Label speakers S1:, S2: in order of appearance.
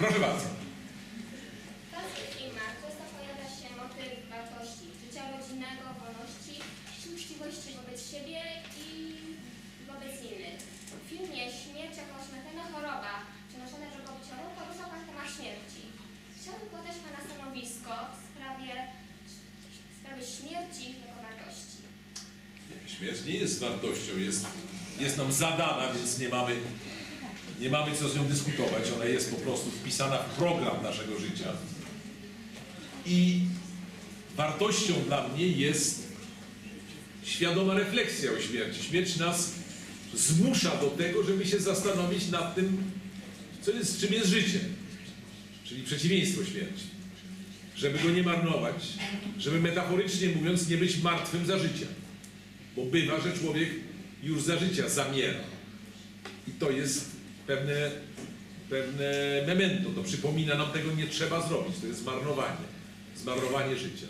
S1: Proszę bardzo.
S2: W polskich filmach często pojawia się motyw wartości życia rodzinnego, wolności uczciwości wobec siebie i wobec innych. W filmie Śmierć jako śmiertelna choroba przenoszona drogowiciowo porusza Pan temat śmierci. Chciałbym podać Pana stanowisko w sprawie, w sprawie śmierci jako wartości.
S1: Śmierć nie jest wartością, jest, jest nam zadana, więc nie mamy, nie mamy co z nią dyskutować. Ona jest po prostu wpisana w program naszego życia. I wartością dla mnie jest świadoma refleksja o śmierci. Śmierć nas zmusza do tego, żeby się zastanowić nad tym, co jest, czym jest życie, czyli przeciwieństwo śmierci. Żeby go nie marnować, żeby metaforycznie mówiąc nie być martwym za życia. Bo bywa, że człowiek już za życia zamiera. I to jest pewne, pewne memento. To przypomina nam, tego nie trzeba zrobić. To jest zmarnowanie. Zmarnowanie życia.